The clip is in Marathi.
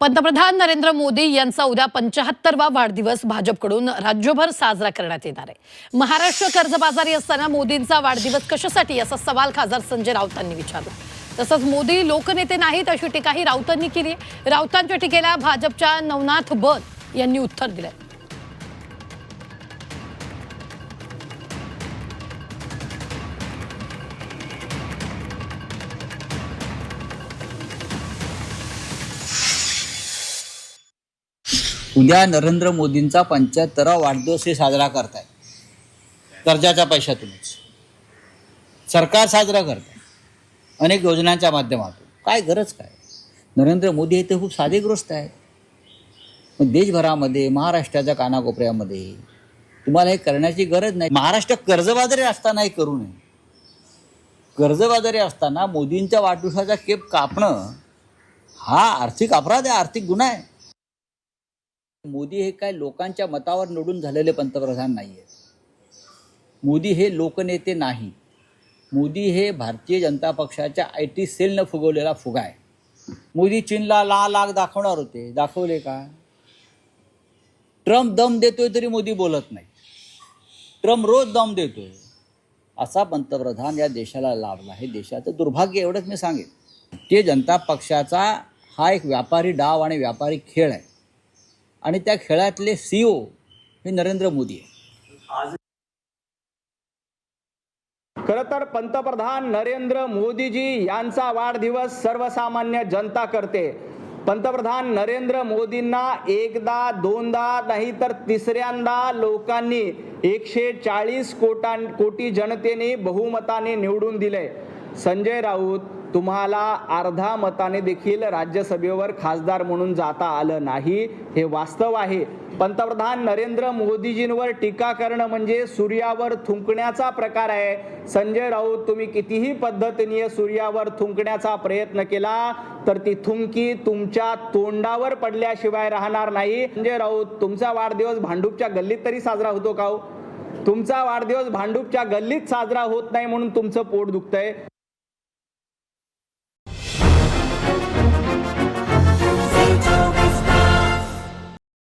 पंतप्रधान नरेंद्र मोदी यांचा उद्या पंचाहत्तरवा वाढदिवस भाजपकडून राज्यभर साजरा करण्यात येणार आहे. महाराष्ट्र कर्जबाजारी असताना मोदींचा वाढदिवस कशासाठी? असा सवाल खासदार संजय राऊतांनी विचारला. तसंच मोदी लोकनेते नाहीत अशी टीकाही राऊतांनी केली राऊतांच्या टीकेला भाजपच्या नवनाथ बन यांनी उत्तर दिलंय. उद्या नरेंद्र मोदींचा पंच्याहत्तरावा वाढदिवस हे साजरा करताय. कर्जाच्या पैशातूनच. सरकार साजरा करत आहे अनेक योजनांच्या माध्यमातून. काय गरज काय? नरेंद्र मोदी हे तर खूप साधेग्रस्त आहे पण देशभरामध्ये महाराष्ट्राच्या कानाकोपऱ्यामध्ये तुम्हाला हे करण्याची गरज नाही. महाराष्ट्र कर्जबाजारी असताना हे करू नये. कर्जबाजारी असताना मोदींच्या वाढदिवसाचा केप कापणं हा आर्थिक अपराध आहे आर्थिक गुन्हा आहे. मोदी हे काय लोकांच्या मतावर निवडून झालेले पंतप्रधान नाही आहेत मोदी हे लोकनेते नाही. मोदी हे भारतीय जनता पक्षाच्या आय टी सेलनं फुगवलेला फुगा आहे. मोदी चीनला ला लाख दाखवणार होते. दाखवले का? ट्रम्प दम देतोय तरी मोदी बोलत नाही. ट्रम्प रोज दम देतोय. असा पंतप्रधान या देशाला लाभला. हे देशाचं दुर्भाग्य एवढंच मी सांगेन. भारतीय जनता पक्षाचा हा एक व्यापारी डाव आणि व्यापारी खेळ आहे. आणि त्या खेळातले सीओ हे नरेंद्र मोदी आहे खरं तर पंतप्रधान नरेंद्र मोदीजी यांचा वाढदिवस सर्वसामान्य जनता करते. पंतप्रधान नरेंद्र मोदींना एकदा दोनदा नाही तर तिसऱ्यांदा लोकांनी एकशे चाळीस कोटा कोटी जनतेने बहुमताने निवडून दिले. संजय राऊत तुम्हाला अर्धा मताने देखील राज्यसभेवर खासदार म्हणून जाता आलं नाही. हे वास्तव आहे. पंतप्रधान नरेंद्र मोदीजींवर टीका करणं म्हणजे सूर्यावर थुंकण्याचा प्रकार आहे. संजय राऊत तुम्ही कितीही पद्धतीने सूर्यावर थुंकण्याचा प्रयत्न केला तर ती थुंकी तुमच्या तोंडावर पडल्याशिवाय राहणार नाही. संजय राऊत तुमचा वाढदिवस भांडूपच्या गल्लीत तरी साजरा होतो का हो? तुमचा वाढदिवस भांडूपच्या गल्लीत साजरा होत नाही म्हणून तुमचं पोट दुखतंय.